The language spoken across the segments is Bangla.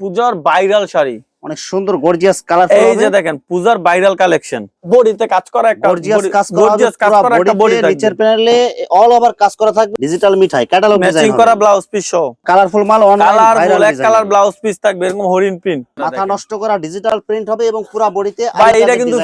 পূজার বাইরাল শাড়ি। অনেক সুন্দর গর্জিয়াস কালার এই যে দেখেন পূজার ভাইরাল কালেকশন বডিতে কাজ করা একটা গর্জিয়াস কাজ করা gorgeous কাজ করা একটা বডি নিচের প্যানেলে অল ওভার কাজ করা থাকবে ডিজিটাল মিঠাই ক্যাটালগ ম্যাচিং করা ব্লাউজ পিস সহ। কালারফুল মাল online colour viral black colour blouse piece থাকবে এরকম হরিণ প্রিন্ট মাথা নষ্ট করা ডিজিটাল প্রিন্ট হবে এবং পুরো বডিতে ভাই এটা কিন্তু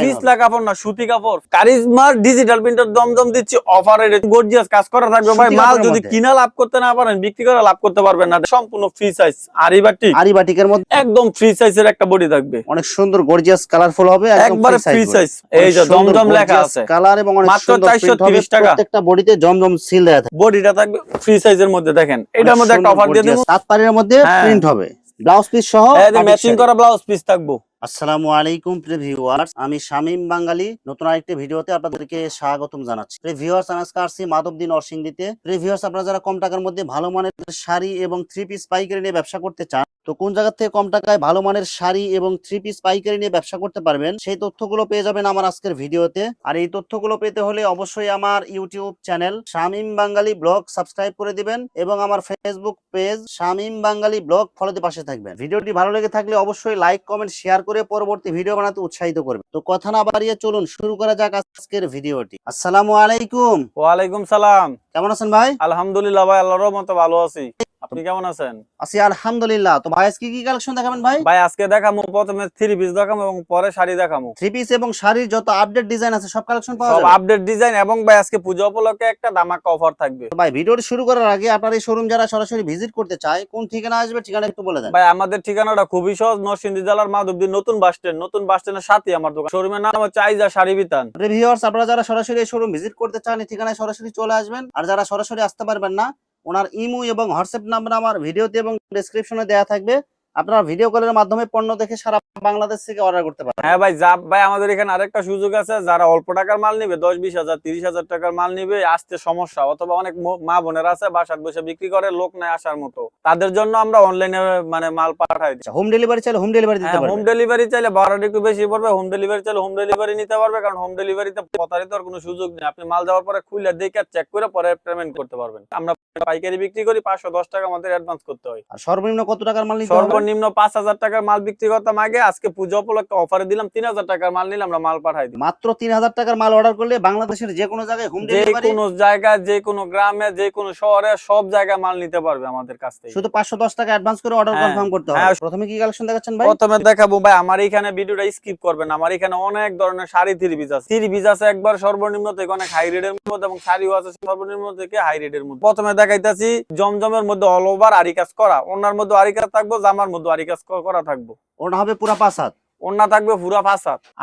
কাপড় না সুতি কাপড়। কারিজমার ডিজিটাল প্রিন্টার দমদম দিচ্ছি অফারে গর্জিয়াস কাজ করা থাকবে। ভাই মাল যদি কিনা লাভ করতে না পারেন বিক্রি করে লাভ করতে পারবেন না। সম্পূর্ণ ফ্রি সাইজ আরি বাটি। আরি মধ্যে। একদম ফ্রি সাইজের একটা বডি থাকবে। অনেক সুন্দর গর্জিয়াস কালারফুল হবে একবারে ফ্রি সাইজ এই যে দমদম লেখা আছে। কালার এবং অনেক সুন্দর মাত্র 430 টাকা। প্রত্যেকটা বডিতে জমজম সিল দেয়া থাকে। বডিটা থাকবে ফ্রি সাইজের মধ্যে দেখেন। এটার মধ্যে একটা অফার দিয়ে দেব। সাত পারের মধ্যে হ্যাঁ। প্রিন্ট হবে। ব্লাউজ পিস সহ ম্যাচিং করা ব্লাউজ পিস থাকব। আসসালামু আলাইকুম প্রিয় ভিউয়ার্স, আমি শামীম বাঙালি। নতুন আরেকটি ভিডিওতে আপনাদেরকে স্বাগতম জানাচ্ছি। প্রিয় ভিউয়ার্স, আমি আজকে আসছি মাধবদী নরসিংদীতে। প্রিয় ভিউয়ার্স, আপনারা যারা কম টাকার মধ্যে ভালো মানের শাড়ি এবং থ্রি পিস পাইকারি নিয়ে ব্যবসা করতে চান, তো কোন জায়গা থেকে কম টাকায় ভালো মানের শাড়ি এবং থ্রি পিস পাইকারি নিয়ে ব্যবসা করতে পারবেন, সেই তথ্যগুলো পেয়ে যাবেন আমার আজকের ভিডিওতে। আর এই তথ্যগুলো পেতে হলে অবশ্যই আমার YouTube channel Shamim Bangali blog subscribe করে দিবেন এবং আমার Facebook page Shamim Bangali blog ফলোতে পাশে থাকবেন। ভিডিওটি ভালো লেগে থাকলে অবশ্যই লাইক কমেন্ট শেয়ার করে পরবর্তী ভিডিও বানাতে উৎসাহিত করবে। তো কথা না বাড়িয়ে চলুন শুরু করা যাক আজকের ভিডিওটি আসসালামু আলাইকুম। ওয়ালাইকুম সালাম। কেমন আছেন ভাই? আলহামদুলিল্লাহ ভাই আল্লাহর মতো ভালো আছি। আপনি কেমন আছেন? আছি আলহামদুলিল্লাহ। তো ভাই আজকে কি কালেকশন দেখাবেন ভাই? ভাই আজকে দেখামু প্রথমে থ্রি পিস দেখামু এবং পরে শাড়ি দেখামু। থ্রি পিস এবং শাড়ির যত আপডেট ডিজাইন আছে সব কালেকশন পাওয়া সব আপডেট ডিজাইন এবং ভাই আজকে পূজা উপলক্ষে একটা দামাকা অফার থাকবে। ভাই ভিডিওটি শুরু করার আগে আপনার এই শোরুম যারা সরাসরি ভিজিট করতে চায় কোন ঠিকানা আসবে ঠিকানা একটু বলে দেন। ভাই আমাদের ঠিকানাটা খুবই সহজ নরসিংদী জেলার মাধবদী নতুন বাস স্ট্যান্ড নতুন বাস স্ট্যান্ডের সাথে আমার দোকান। শোরুমের নাম হচ্ছে আইজা শাড়ি বিতান। রিভিউয়ার্স আপনারা যারা সরাসরি এই শোরুম ভিজিট করতে চান এই ঠিকানায় সরাসরি চলে আসবেন। আর যারা সরাসরি আসতে পারবেন না ওনার ইমো এবং হোয়াটসঅ্যাপ নাম্বার আমার ভিডিওতে এবং ডেসক্রিপশনে দেওয়া থাকবে। আপনারা ভিডিও কলের মাধ্যমে পণ্য দেখে সারা বাংলাদেশ থেকে অর্ডার করতে পারেন হ্যাঁ ভাই যা ভাই আমাদের এখানে আরেকটা সুযোগ আছে যারা অল্প টাকার মাল নিবে দশ বিশ হাজার তিরিশ হাজার টাকার মাল নিবে আসতে সমস্যা অথবা অনেক মা বোনেরা আছে বাসার বসে বিক্রি করে লোক নাই আসার মতো। তাদের জন্য আমরা অনলাইনে মানে মাল পাঠাই হোম ডেলিভারি চাইলে হোম ডেলিভারি দিতে হ্যাঁ হোম ডেলিভারি চাইলে ভাড়াটা একটু বেশি পড়বে হোম ডেলিভারি চাইলে হোম ডেলিভারি নিতে পারবে কারণ হোম ডেলিভারিতে প্রতারিত আর কোনো সুযোগ নেই। আপনি মাল যাওয়ার পরে খুলে দেখে চেক করে পরে পেমেন্ট করতে পারবেন। আমরা পাইকারি বিক্রি করি পাঁচশো দশ টাকা আমাদের অ্যাডভান্স করতে হয়। আর সর্বনিম্ন কত টাকার মাল নিতে হবে? সর্বনিম্ন পাঁচ হাজার টাকার মাল বিক্রি করতাম আগে। আজকে পুজো উপলক্ষে অফারে দিলাম তিন হাজার টাকার মাল নিলে আমরা মাল পাঠাই দিই মাত্র তিন হাজার টাকার মাল অর্ডার করলে বাংলাদেশের যে কোনো জায়গায় হোম যে কোনো জায়গায় যে কোনো গ্রামে যে কোনো শহরে সব জায়গায় মাল নিতে পারবে আমাদের কাছ থেকে। শুধু পাঁচশো দশ টাকা অ্যাডভান্স করে অর্ডার হ্যাঁ, কনফার্ম করতে হবে। হ্যাঁ। প্রথমে কি কালেকশন দেখাচ্ছেন ভাই? প্রথমে দেখাবো ভাই আমার এখানে ভিডিওটা স্কিপ করবেন। আমার এখানে অনেক ধরনের শাড়ি থ্রি পিস আছে। থ্রি পিস আছে একবার সর্বনিম্ন থেকে অনেক হাই রেটের মধ্যে এবং শাড়িও আছে সর্বনিম্ন থেকে হাই রেটের মধ্যে। প্রথমে দেখাইতেছি জমজমের মধ্যে অল ওভার আরি কাজ করা। ওনার মধ্যে আরি কাজ থাকব জামার মধ্যে আরি কাজ করা থাকব। ওটা হবে পুরা পাঁচ হাত। ওনা থাকবে পুরা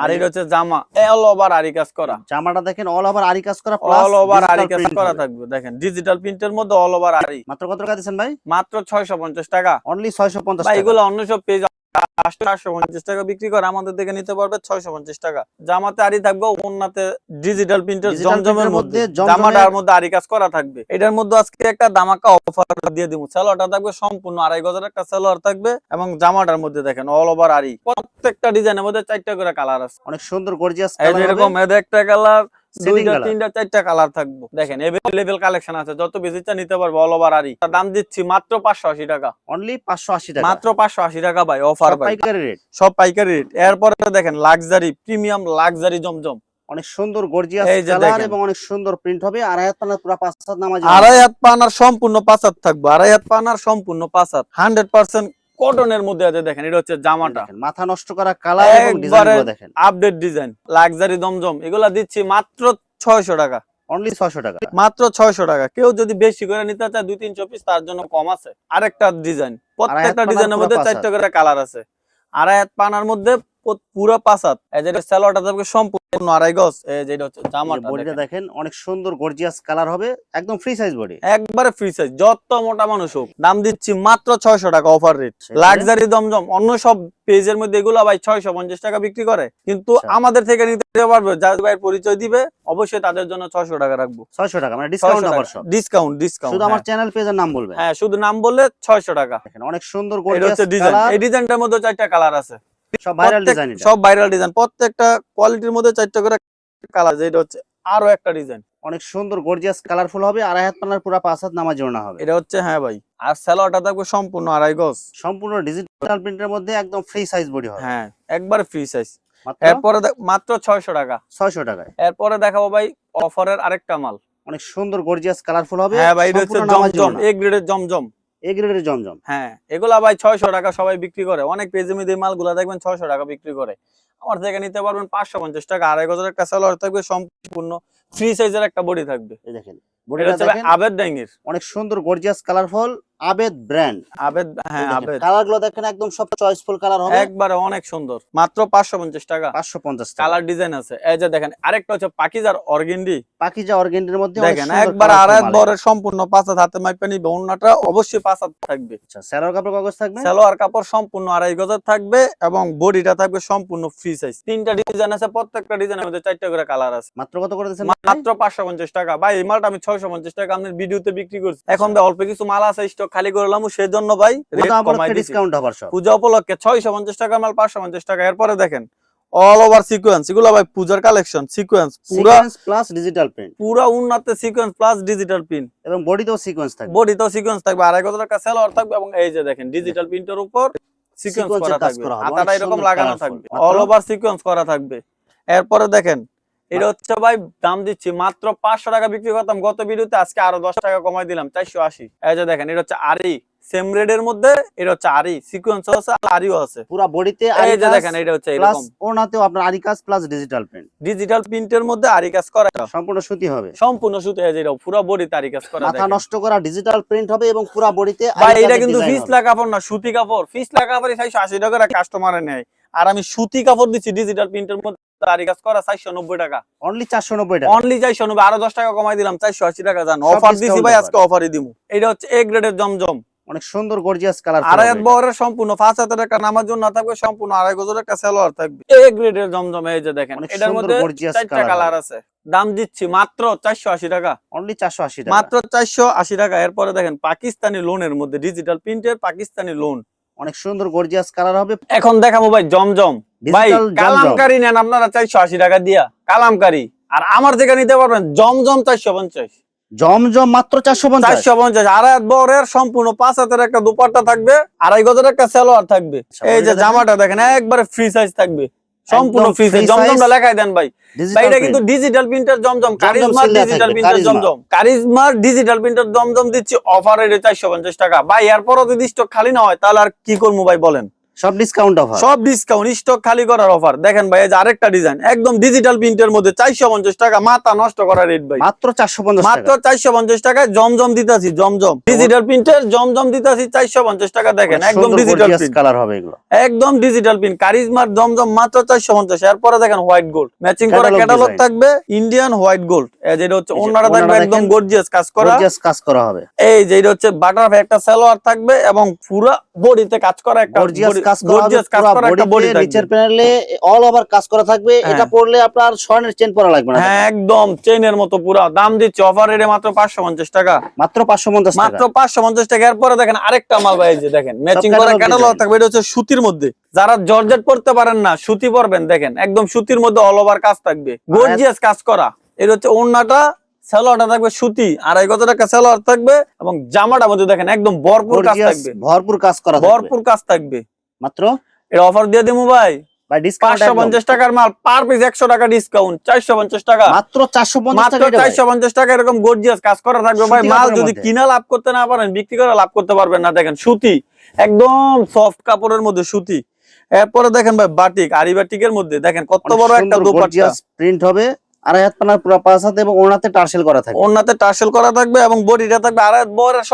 আর এটা হচ্ছে জামা। অল ওভার আরি কাজ করা। জামাটা দেখেন অল ওভার আরি কাজ করা প্লাস অল ওভার আরি কাজ করা থাকবে। দেখেন ডিজিটাল প্রিন্টের মধ্যে অল ওভার আরি মাত্র কত টাকা দিচ্ছেন ভাই? মাত্র ছয়শো পঞ্চাশ টাকা। অনলি ছয়শো পঞ্চাশ ভাই এগুলো অন্য সব পেজ চারশো পঞ্চাশ টাকা বিক্রি করে আমাদের থেকে নিতে পারবে ছয়শো পঞ্চাশ টাকা। জামাতে আরি থাকবে ওনাতে ডিজিটাল প্রিন্টের জমজমের মধ্যে মধ্যে। জামাটার মধ্যে কাজ করা থাকবে। এটার মধ্যে আজকে একটা দামাকা অফার দিয়ে দিব। সালোয়ারটা থাকবে সম্পূর্ণ আড়াই গজের একটা সালোয়ার থাকবে এবং জামাটার মধ্যে দেখেন অল ওভার আরি প্রত্যেকটা ডিজাইনের মধ্যে চারটা করে কালার আছে। অনেক সুন্দর গর্জিয়াস এরকম একটা কালার দুইটা তিনটা চারটা কালার থাকবে। দেখেন এভেলেবেল কালেকশন আছে। যত বেশি নিতে পারবে অল ওভার আরি। দাম দিচ্ছি মাত্র টাকা। অনলি টাকা। মাত্র ভাই অফার ভাই। পাইকারি রেট সব পাইকারি রেট এরপরে দেখেন লাক্সারি প্রিমিয়াম লাক্সারি জমজম। অনেক সুন্দর গর্জিয়াস কালার এবং অনেক সুন্দর প্রিন্ট হবে। পুরো পাঁচ হাত নামাজ। আড়াই হাত পানার সম্পূর্ণ পাঁচাত থাকবে। আড়াই হাত পানার সম্পূর্ণ পার্সেন্ট কটনের মধ্যে আছে দেখেন এটা হচ্ছে জামাটা। মাথা নষ্ট করা কালার এবং দেখেন। আপডেট ডিজাইন লাক্সারি দমজম এগুলা দিচ্ছি মাত্র ছয়শো টাকা। অনলি ছয়শো টাকা। মাত্র ছয়শো টাকা। কেউ যদি বেশি করে নিতে চায় দুই তিনশো পিস তার জন্য কম আছে। আরেকটা ডিজাইন প্রত্যেকটা ডিজাইনের মধ্যে পাঁচ করে কালার আছে। হাত পানার মধ্যে পুরো পাঁচাত এই যে সম্পূর্ণ আড়াই গজ এই হচ্ছে জামাটা বডিটা দেখেন। দেখেন অনেক সুন্দর গর্জিয়াস কালার হবে একদম ফ্রি সাইজ বডি একবারে ফ্রি সাইজ যত মোটা মানুষ হোক। দাম দিচ্ছি মাত্র ছয়শো টাকা অফার রেট লাক্সারি দমজম অন্য সব পেজের মধ্যে এগুলো ভাই ছয়শো পঞ্চাশ টাকা বিক্রি করে। কিন্তু আচ্ছা। আমাদের থেকে নিতে পারবে যার ভাইয়ের পরিচয় দিবে অবশ্যই তাদের জন্য ছয়শো টাকা রাখব। ছয়শো টাকা মানে ডিসকাউন্ট অফার সব। ডিসকাউন্ট ডিসকাউন্ট শুধু আমার চ্যানেল পেজের নাম বলবেন। হ্যাঁ শুধু নাম বললে ছয়শো টাকা। অনেক সুন্দর গর্জিয়াস কালার এই ডিজাইনটার মধ্যে চারটা কালার আছে। সব ভাইরাল ডিজাইন সব ভাইরাল ডিজাইন প্রত্যেকটা কোয়ালিটির মধ্যে চারটা করে কালার যেটা হচ্ছে আরও একটা ডিজাইন অনেক সুন্দর গর্জিয়াস কালারফুল হবে আর হাত পানার পুরো পাঁচ হাত নামাজ হবে। এটা হচ্ছে হ্যাঁ ভাই আর স্যালোয়ারটা থাকবে সম্পূর্ণ আড়াই গজ। সম্পূর্ণ ডিজিটাল প্রিন্টের মধ্যে একদম ফ্রি সাইজ বডি হবে। হ্যাঁ একবারে ফ্রি সাইজ এরপরে মাত্র ছয়শো টাকা। ছয়শো টাকায়। এরপরে দেখাবো ভাই অফারের আরেকটা মাল। অনেক সুন্দর গর্জিয়াস কালারফুল হবে হ্যাঁ ভাই এটা হচ্ছে জমজম। এ গ্রেডের জমজম। এ গ্রেডের জমজম। হ্যাঁ এগুলা ভাই ছয়শো টাকা সবাই বিক্রি করে। অনেক মালগুলা দেখবেন ছয়শো টাকা বিক্রি করে। আমার থেকে নিতে পারবেন পাঁচশো পঞ্চাশ টাকা। আড়াই গজের একটা থাকবে সম্পূর্ণ ফ্রি সাইজের একটা বডি থাকবে। দেখেন। বডিটা আবেদ অনেক সুন্দর গর্জিয়াস কালারফুল আবেদ ব্র্যান্ড। আবেদ হ্যাঁ আবেদ। কালারগুলো দেখেন একদম সব চয়েসফুল কালার হবে। একবারে অনেক সুন্দর। মাত্র পাঁচশো পঞ্চাশ টাকা। পাঁচশো পঞ্চাশ কালার ডিজাইন আছে। এই যে দেখেন আরেকটা হচ্ছে পাকিজার অর্গেন্ডি। পাকিজা অর্গেন্ডের মধ্যে দেখেন সুন্দর একবার আড়াই বরের সম্পূর্ণ পাঁচ হাত হাতে মাইপে নিবে। অন্যটা অবশ্যই পাঁচ হাত থাকবে। আচ্ছা কাপড় কাগজ থাকবে? সালোয়ার কাপড় সম্পূর্ণ আড়াই গজের থাকবে এবং বডিটা থাকবে সম্পূর্ণ ফ্রি সাইজ তিনটা ডিজাইন আছে প্রত্যেকটা ডিজাইনের মধ্যে চারটা করে কালার আছে। মাত্র কত করে দিচ্ছেন মাত্র পাঁচশো পঞ্চাশ টাকা। ভাই এই মালটা আমি ছয়শো পঞ্চাশ টাকা আপনার ভিডিওতে বিক্রি করছি। এখন ভাই অল্প কিছু মাল আছে স্টক খালি করলাম ভাই রেট কমাই দিছি। ডিসকাউন্ট পূজা উপলক্ষে ছয়শো পঞ্চাশ টাকার মাল পাঁচশো পঞ্চাশ টাকা। এরপরে দেখেন অল ওভার সিকোয়েন্স এগুলো ভাই পূজার কালেকশন সিকোয়েন্স পুরা প্লাস ডিজিটাল প্রিন্ট পুরা উন্নত সিকোয়েন্স প্লাস ডিজিটাল পিন এবং বডিতেও সিকোয়েন্স থাকবে। বডিতেও সিকোয়েন্স থাকবে আড়াই কত টাকা সেলর থাকবে এবং এই যে দেখেন ডিজিটাল প্রিন্টের উপর সিকোয়েন্স করা থাকবে। অনেক এরকম লাগানো থাকবে অল ওভার সিকোয়েন্স করা থাকবে। এরপরে দেখেন এটা হচ্ছে ভাই দাম দিচ্ছি। মাত্র পাঁচশো টাকা বিক্রি করতাম গত ভিডিওতে আজকে আরও দশ টাকা কমাই দিলাম। চারশো আশি। এই যে দেখেন, এটা হচ্ছে আরি। সেম রেডের মধ্যে এটা হচ্ছে আরি সিকোয়েন্স আছে আর আরিও আছে। পুরো বডিতে এই যে দেখেন এটা হচ্ছে প্লাস এরকম। ওনাতেও আপনার আরি কাজ প্লাস ডিজিটাল প্রিন্ট ডিজিটাল প্রিন্টের মধ্যে আরি কাজ করা। সম্পূর্ণ সুতি হবে। সম্পূর্ণ সুতো এই যে এটা পুরো বডি আরি কাজ করা মাথা নষ্ট করা ডিজিটাল প্রিন্ট হবে এবং পুরো বডিতে ভাই এটা কিন্তু ফিসলা কাপড় না সুতি কাপড়। ফিসলা কাপড়ই চারশো আশি টাকা কাস্টমারে নেয়। আর আমি সুতি কাপড় দিচ্ছি ডিজিটাল প্রিন্টের মধ্যে আরি কাজ করা চারশো নব্বই টাকা। অনলি চারশো নব্বই টাকা। অনলি চারশো নব্বই আরও দশ টাকা কমাই দিলাম চারশো আশি টাকা জান অফার দিছি ভাই। আজকে অফারই দিব এটা হচ্ছে এ গ্রেডের জমজম। অনেক সুন্দর গর্জিয়াস কালার আড়াই বহরের সম্পূর্ণ পাঁচ হাতের একটা নামার জন্য থাকবে সম্পূর্ণ আড়াই গজের একটা সেলোয়ার থাকবে। এ গ্রেডের জমজম এই যে দেখেন এটার মধ্যে চারটা কালার আছে। দাম দিচ্ছি মাত্র চারশো আশি টাকা। অনলি চারশো আশি টাকা। মাত্র চারশো আশি টাকা। এরপরে দেখেন পাকিস্তানি লোনের মধ্যে ডিজিটাল প্রিন্টের পাকিস্তানি লোন অনেক সুন্দর গর্জিয়াস কালার হবে। এখন দেখাবো ভাই জমজম। ভাই কালামকারি নেন আপনারা চারশো আশি টাকা দিয়া। কালামকারি। আর আমার থেকে নিতে পারবেন জমজম চারশো পঞ্চাশ। জমজম মাত্র চারশো পঞ্চাশ। চারশো পঞ্চাশ। আড়াই সম্পূর্ণ পাঁচ হাতের একটা দুপাট্টা থাকবে আড়াই গজের একটা সালোয়ার থাকবে। এই যে জামাটা দেখেন একবারে ফ্রি সাইজ থাকবে। সম্পূর্ণ ফ্রি সাইজ জমজমটা লেখাই দেন ভাই। ভাই এটা কিন্তু ডিজিটাল প্রিন্টার জমজম। কারিজমার ডিজিটাল প্রিন্টার জমজম। কারিজমার ডিজিটাল প্রিন্টার জমজম দিচ্ছি অফার রেটে চারশো পঞ্চাশ টাকা। ভাই এরপরও যদি স্টক খালি না হয় তাহলে আর কি করব ভাই বলেন? সব ডিসকাউন্ট অফার সব ডিসকাউন্ট স্টক খালি করার অফার দেখেন ভাই যে আরেকটা ডিজাইন একদম ডিজিটাল প্রিন্টের মধ্যে চারশো পঞ্চাশ টাকা মাথা নষ্ট করা রেট ভাই। মাত্র চারশো পঞ্চাশ মাত্র টাকা। চারশো পঞ্চাশ টাকায় জমজম দিতেছি জমজম। ডিজিটাল প্রিন্টের জমজম দিতেছি চারশো পঞ্চাশ টাকা দেখেন একদম ডিজিটাল প্রিন্ট কালার হবে এগুলো। একদম ডিজিটাল প্রিন্ট কারিজমার জমজম মাত্র চারশো পঞ্চাশ এরপরে দেখেন হোয়াইট গোল্ড ম্যাচিং করা ক্যাটালগ থাকবে ইন্ডিয়ান হোয়াইট গোল্ড যেটা হচ্ছে অন্যটা থাকবে একদম গর্জিয়াস কাজ করা। গর্জিয়াস কাজ করা হবে। এই যে এটা হচ্ছে বাটারফ্লাই একটা সালোয়ার থাকবে এবং পুরা বডিতে কাজ করা একটা গর্জিয়াস কাজ করা কাজ করা একটা বডি বডিতে নিচের প্যানেলে অল ওভার কাজ করা থাকবে। হ্যাঁ। এটা পরলে আপনার স্বর্ণের চেন পরা লাগবে না। হ্যাঁ একদম চেনের মতো পুরা। দাম দিচ্ছে অফার রেটে মাত্র পাঁচশো পঞ্চাশ টাকা। মাত্র পাঁচশো মাত্র টাকা। পাঁচশো পঞ্চাশ টাকা। এরপরে দেখেন আরেকটা মাল ভাই যে দেখেন ম্যাচিং করা ক্যাটালগ থাকবে। এটা হচ্ছে সুতির মধ্যে। যারা জর্জেট পড়তে পারেন না সুতি পরবেন দেখেন একদম সুতির মধ্যে অল ওভার কাজ থাকবে। গর্জিয়াস কাজ করা। এটা হচ্ছে ওড়নাটা সালোয়ারটা থাকবে সুতি। আড়াই গজ টাকা সালোয়ার থাকবে এবং জামাটার মধ্যে দেখেন একদম ভরপুর কাজ থাকবে। ভরপুর কাজ করা ভরপুর কাজ থাকবে। মাত্র? এটা অফার দিয়ে দেবো ভাই। টাকার মাল পার পিস একশো টাকা ডিসকাউন্ট চারশো পঞ্চাশ টাকা। মাত্র চারশো মাত্র। চারশো পঞ্চাশ টাকা এরকম গর্জিয়াস কাজ করা থাকবে ভাই। মাল যদি কিনা লাভ করতে না পারেন বিক্রি করে লাভ করতে পারবেন না। দেখেন সুতি একদম সফট কাপড়ের মধ্যে সুতি। এরপরে দেখেন ভাই বাটিক আরি বাটিকের মধ্যে। দেখেন কত বড় একটা দোপাট্টা। প্রিন্ট হবে। আড়াই হাত পানার পুরো পাঁচ হাতে এবং ওনাতে টার্সেল করা থাকবে। ওনাতে টার্সেল করা থাকবে এবং বডিটা থাকবে আড়াই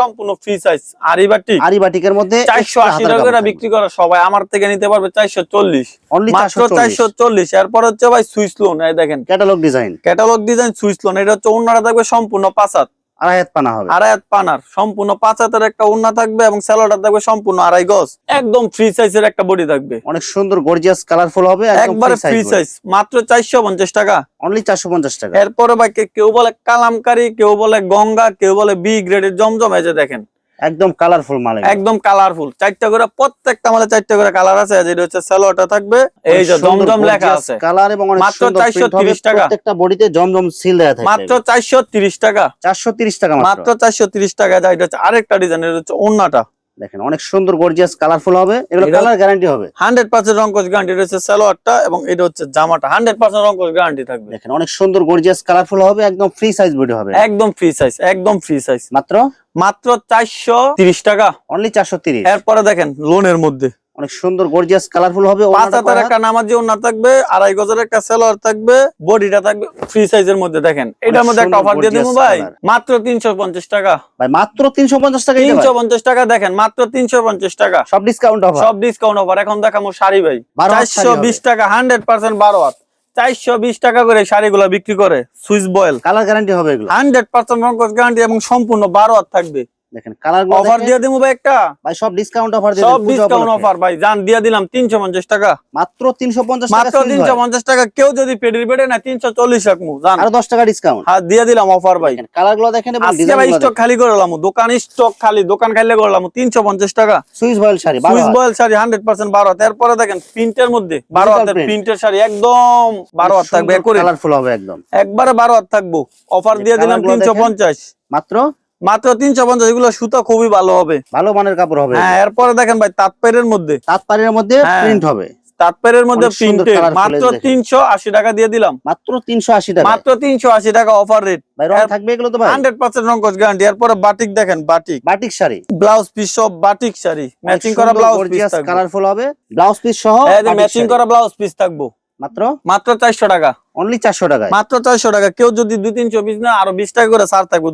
সম্পূর্ণ ফ্রি সাইজ আরিবাটিক আরিবাটিকের মধ্যে চারশো আশি টাকা করে বিক্রি করা সবাই আমার থেকে নিতে পারবে চারশো চল্লিশ। অনলি মাত্র চারশো চারশো চল্লিশ এরপর হচ্ছে ভাই সুইস লোন এই দেখেন। Catalogue design catalogue design Swiss lawn এটা হচ্ছে ওনারা থাকবে সম্পূর্ণ পাঁচ হাত। আড়াই হাত পানা হবে। আড়াই হাত পানার। সম্পূর্ণ পাঁচ হাতের একটা ওড়না থাকবে এবং থাকবে সম্পূর্ণ আড়াই গজ। একদম ফ্রি সাইজের একটা বডি থাকবে। অনেক সুন্দর গর্জিয়াস কালারফুল হবে একবারে ফ্রি সাইজ মাত্র চারশো পঞ্চাশ টাকা। অনলি চারশো পঞ্চাশ টাকা। এরপরে বা কেউ বলে কালামকারি কেউ বলে গঙ্গা কেউ বলে বি গ্রেডের জমজম এই যে দেখেন। একদম কালারফুল মাল একদম কালারফুল চারটা করে প্রত্যেকটা আমাদের চারটা করে কালার আছে। যেটা হচ্ছে সেলোটা থাকবে। এই যে জমজম লেখা আছে। কালার এবং মাত্র চারশো তিরিশ 430 টাকা। প্রত্যেকটা বডিতে জমজম সিল দেয়া থাকে মাত্র চারশো তিরিশ টাকা। 430 টাকা মাত্র। মাত্র চারশো তিরিশ টাকা। যা এটা হচ্ছে আরেকটা ডিজাইন এটা হচ্ছে ওন্নাটা। দেখেন অনেক সুন্দর গর্জিয়াস কালারফুল হবে। এগুলো কালার গ্যারান্টি হবে। 100% রংকোজ গ্যারান্টি রয়েছে সালোয়ারটা এবং এটা হচ্ছে জামাটা। হান্ড্রেড পার্সেন্ট রংকোজ গ্যারান্টি থাকবে। দেখেন অনেক সুন্দর গর্জিয়াস কালারফুল হবে একদম ফ্রি সাইজ বডি হবে। একদম ফ্রি সাইজ একদম ফ্রি সাইজ মাত্র? মাত্র চারশো তিরিশ টাকা। অনলি 430 এরপরে দেখেন লোনের মধ্যে। অনেক সুন্দর গর্জিয়াস কালারফুল হবে পাঁচ হাজার একটা নামাজি ওনা থাকবে আড়াই গজের একটা সেলোয়ার থাকবে বডিটা থাকবে ফ্রি সাইজের মধ্যে দেখেন। এটার মধ্যে একটা অফার দিয়ে দিব ভাই মাত্র তিনশো পঞ্চাশ টাকা। ভাই মাত্র 350 টাকা দিতে তিনশো ভাই। পঞ্চাশ টাকা দেখেন মাত্র তিনশো পঞ্চাশ টাকা। সব ডিসকাউন্ট অফার সব ডিসকাউন্ট অফার এখন দেখাবো শাড়ি ভাই। বারো হাত চারশো শাড়ি বিশ টাকা হান্ড্রেড পার্সেন্ট বারো হাত। চারশো বিশ টাকা করে শাড়িগুলো বিক্রি করে সুইস বয়েল। কালার গ্যারান্টি হবে এগুলো। হান্ড্রেড পার্সেন্ট রঙ্কস গ্যারান্টি এবং সম্পূর্ণ বারো হাত থাকবে। দেখেন কালার অফার দিয়ে দিব ভাই একটা। ভাই সব ডিসকাউন্ট অফার দিয়ে সব ডিসকাউন্ট অফার ভাই জান দিয়ে দিলাম তিনশো পঞ্চাশ টাকা। মাত্র 350 টাকা মাত্র সুইচ তিনশো ভাই। পঞ্চাশ টাকা কেউ যদি পেডির বেডে না তিনশো চল্লিশ রাখব জান। আরও 10 টাকা ডিসকাউন্ট হাত দিয়ে দিলাম অফার ভাই। দেখেন কালারগুলো দেখেন এবং আজকে ভাই স্টক খালি করলাম দোকান স্টক খালি দোকান খালি করলাম তিনশো পঞ্চাশ টাকা। Swiss voile sari Swiss voile sari hundred percent বারো হাত। এরপরে দেখেন প্রিন্টের মধ্যে বারো Digital হাতের প্রিন্টের শাড়ি একদম বারো হাত থাকবে কালারফুল হবে একদম। একবারে বারো হাত থাকব। অফার দিয়ে দিলাম কালারগুলো তিনশো দেখেন। পঞ্চাশ। মাত্র মাত্র তিনশো পঞ্চাশ এগুলো সুতা খুবই ভালো হবে। ভালো মানের কাপড় হবে। হ্যাঁ এরপরে দেখেন ভাই তাঁতপেরের মধ্যে। তাঁতপাড়ির মধ্যে হ্যাঁ। প্রিন্ট হবে। তাঁতপেরের মধ্যে মাত্র তিনশো আশি টাকা দিয়ে দিলাম। মাত্র 380 টাকা মাত্র তিনশো আশি টাকা অফার রেট ভাই থাকবে এগুলো তো হান্ড্রেড পার্সেন্ট গ্যারান্টি এরপরে বাটিক দেখেন batik batik sari. Blouse piece batik sari. Matching করা ব্লাউজ পিস কালারফুল হবে। ব্লাউজ পিস সহ এই ম্যাচিং করা ব্লাউজ পিস থাকব। মাত্র? মাত্র চারশো টাকা। অনলি 400 টাকায়। মাত্র চারশো টাকা। কেউ যদি দুই তিনশো পিস না আরও বিশ টাকা করে থাকব।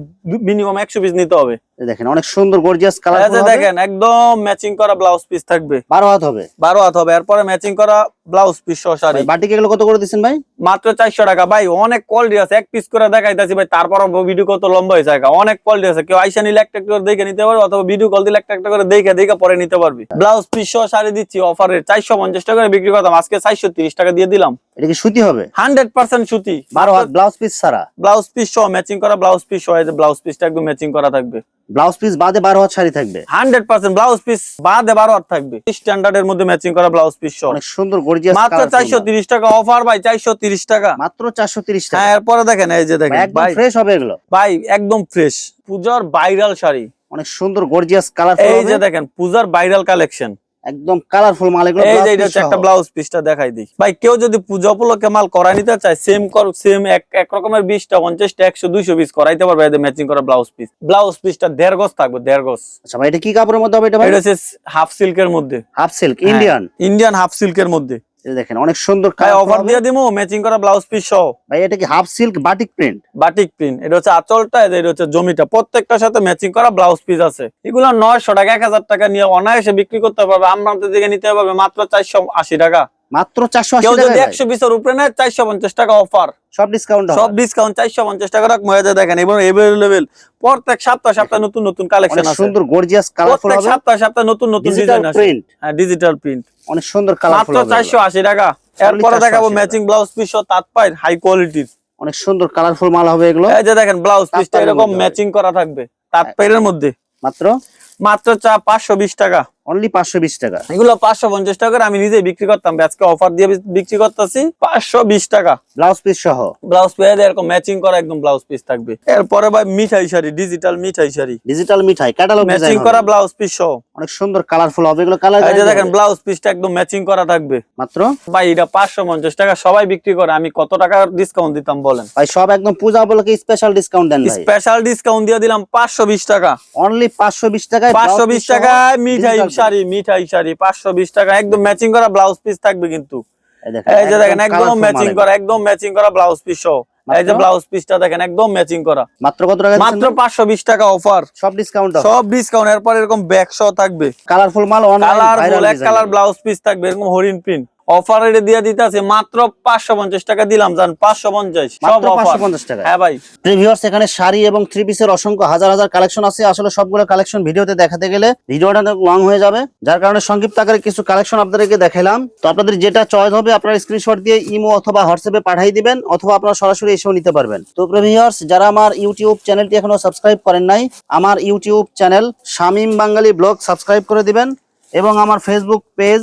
মিনিমাম একশো পিস নিতে হবে। দেখেন অনেক সুন্দর গর্জিয়াস হবে। দেখেন একদম ম্যাচিং করা ব্লাউজ পিস থাকবে। 12 হাত হবে। বারো হাত হবে। এরপরে ম্যাচিং করা ব্লাউজ পিস সহ শাড়ি। বাটিক এগুলো কত করে দিচ্ছেন ভাই? মাত্র চারশো টাকা। ভাই অনেক কোয়ালিটি আছে। এক পিস করে দেখাইতেছি ভাই তারপর ভিডিও কত লম্বা হয়েছে। অনেক কোয়ালিটি আছে। কেউ আইসা নিলে একটা করে দেখে নিতে পারবে অথবা ভিডিও কল দিলে একটা একটা করে দেখে দেখে পরে নিতে পারবি। ব্লাউজ পিস সহ শাড়ি দিচ্ছি অফারে চারশো পঞ্চাশ টাকা করে বিক্রি করতাম। আজকে চারশো তিরিশ টাকা দিয়ে দিলাম। এটা কি সুতি হবে? হান্ড্রেড পার্সেন্ট সুতি। 12 হাত ব্লাউজ পিস ছাড়া। ব্লাউজ পিস সহ ম্যাচিং করা ব্লাউজ পিস সহ ব্লাউজ পিসটা একদম ম্যাচিং করা থাকবে। ব্লাউজ পিস বাদে 12 হাত শাড়ি থাকবে। হান্ড্রেড পার্সেন্ট ব্লাউজ পিস বাদে বারো হাত থাকবে। স্ট্যান্ডার্ড মধ্যে ম্যাচিং করা ব্লাউজ পিস সহ। অনেক সুন্দর গর্জিয়াস মাত্র চারশো তিরিশ টাকা অফার ভাই চারশো তিরিশ টাকা। মাত্র 430 টাকা। হ্যাঁ এরপরে দেখেন এই যে দেখেন ভাই ফ্রেশ হবে এগুলো। ভাই একদম ফ্রেশ পূজার ভাইরাল শাড়ি। অনেক সুন্দর গর্জিয়াস এই যে দেখেন পূজার ভাইরাল কালেকশন একদম কালারফুল মাল এগুলো এই যে এটা হচ্ছে একটা ব্লাউজ পিসটা দেখাই দিই ভাই কেউ যদি পূজা উপলক্ষে মাল করাই নিতে চায় সেম কর সেম এক এক রকমের বিশটা পঞ্চাশটা একশো দুইশো পিস করাইতে পারবে এদের ম্যাচিং করা ব্লাউজ পিস ব্লাউজ পিসটা দেড় গজ থাকবে দেড় গজ। আচ্ছা ভাই এটা কি কাপড়ের মধ্যে হবে এটা ভাই? এটা হচ্ছে হাফ সিল্কের মধ্যে। Half silk. Indian Indian half সিল্কের মধ্যে। দেখেন অনেক সুন্দর ভাই অফার দিয়ে দিমু ম্যাচিং করা ব্লাউজ পিস সহ। ভাই এটা কি half silk batik print batik print এটা হচ্ছে আচলটা এটা হচ্ছে জমিটা। প্রত্যেকটার সাথে ম্যাচিং করা ব্লাউজ পিস আছে। এগুলো নয়শো টাকা এক হাজার টাকা নিয়ে অনায়াসে বিক্রি করতে পারবে আমরান্তের দিকে নিতে পারবে মাত্র চারশো আশি টাকা। মাত্র 480 কেউ যদি টাকা একশো পিসের উপরে নেয় চারশো পঞ্চাশ টাকা অফার সব ডিসকাউন্ট সব ডিসকাউন্ট চারশো পঞ্চাশ টাকা রাখ মজা দেখেন এবং এভেলেবেল প্রত্যেক সপ্তাহ সপ্তাহ নতুন নতুন কালেকশন আছে। সুন্দর গর্জিয়াস কালারফুল প্রত্যেক সপ্তাহ সপ্তাহ নতুন নতুন ডিজাইন আছে প্রিন্ট হ্যাঁ ডিজিটাল প্রিন্ট অনেক সুন্দর কালারফুল মাত্র হবে চারশো এগুলো। আশি টাকা। এরপরে দেখাবো ম্যাচিং ব্লাউজ পিস তাঁত পাই হাই কোয়ালিটির অনেক সুন্দর কালারফুল মাল হবে এগুলো। এই যে দেখেন ব্লাউজ পিসটা এরকম ম্যাচিং করা থাকবে। তাতপাইরের মধ্যে। মাত্র? মাত্র চা পাঁচশো বিশ টাকা। অনলি 520 টাকা। এগুলো পাঁচশো পঞ্চাশ টাকা আমি নিজে বিক্রি করতাম। আজকে অফার দিয়ে বিক্রি করতেছি পাঁচশো বিশ টাকা। ব্লাউজ পিস সহ। ব্লাউজ এরকম ম্যাচিং করা একদম ব্লাউজ পিস থাকবে। এরপরে ভাই মিঠাই শাড়ি ডিজিটাল মিঠাই শাড়ি। ডিজিটাল মিঠাই ক্যাটালগ ম্যাচিং করা ব্লাউজ পিস সহ। অনেক সুন্দর কালারফুল হবে। এগুলো কালার এই যে দেখেন ব্লাউজ পিসটা একদম ম্যাচিং করা থাকবে। মাত্র? ভাই এটা পাঁচশো পঞ্চাশ টাকা সবাই বিক্রি করে। আমি কত টাকা ডিসকাউন্ট দিতাম বলেন? ভাই সব একদম পূজা উপলক্ষে স্পেশাল ডিসকাউন্ট দেন ভাই। স্পেশাল ডিসকাউন্ট দিয়ে দিলাম পাঁচশো বিশ টাকা। অনলি 520 টাকায় পাঁচশো blouse বিশ piece সহ টাকায় মিঠাই শাড়ি মিঠাই শাড়ি পাঁচশো বিশ টাকা একদম ম্যাচিং করা ব্লাউজ পিস থাকবে কিন্তু। এই যে দেখেন একদম ম্যাচিং করা একদম ম্যাচিং করা ব্লাউজ পিস সহ। এই যে? ব্লাউজ পিসটা দেখেন একদম ম্যাচিং করা। মাত্র কত টাকা মাত্র পাঁচশো বিশ টাকা অফার সব ডিসকাউন্ট সব ডিসকাউন্ট এরপর এরকম ব্যাগ সহ থাকবে। কালারফুল মাল অনলাইন কালার ভাইরাল এক কালার ব্লাউজ পিস থাকবে এরকম হরিণ প্রিন্ট অফার রেটে দিয়ে দিতেছি মাত্র পাঁচশো পঞ্চাশ টাকা দিলাম জান পাঁচশো পঞ্চাশ সব অফার 550 টাকা। হ্যাঁ ভাই। এখানে শাড়ি এবং থ্রি পিসের অসংখ্য হাজার হাজার কালেকশন আছে। আসলে সবগুলো কালেকশন ভিডিওতে দেখাতে গেলে ভিডিওটা লং হয়ে যাবে। যার কারণে সংক্ষিপ্ত আকারে কিছু কালেকশন আপনাদেরকে দেখালাম তো আপনাদের যেটা চয়েস হবে আপনারা স্ক্রিনশট দিয়ে ইমো অথবা হোয়াটসঅ্যাপে পাঠিয়ে দিবেন অথবা আপনারা সরাসরি এসেও নিতে পারবেন। তো প্রিভিউয়ার্স যারা আমার ইউটিউব চ্যানেলটি এখনও সাবস্ক্রাইব করেন নাই আমার YouTube channel Shamim Bangali blog subscribe করে দিবেন এবং আমার Facebook page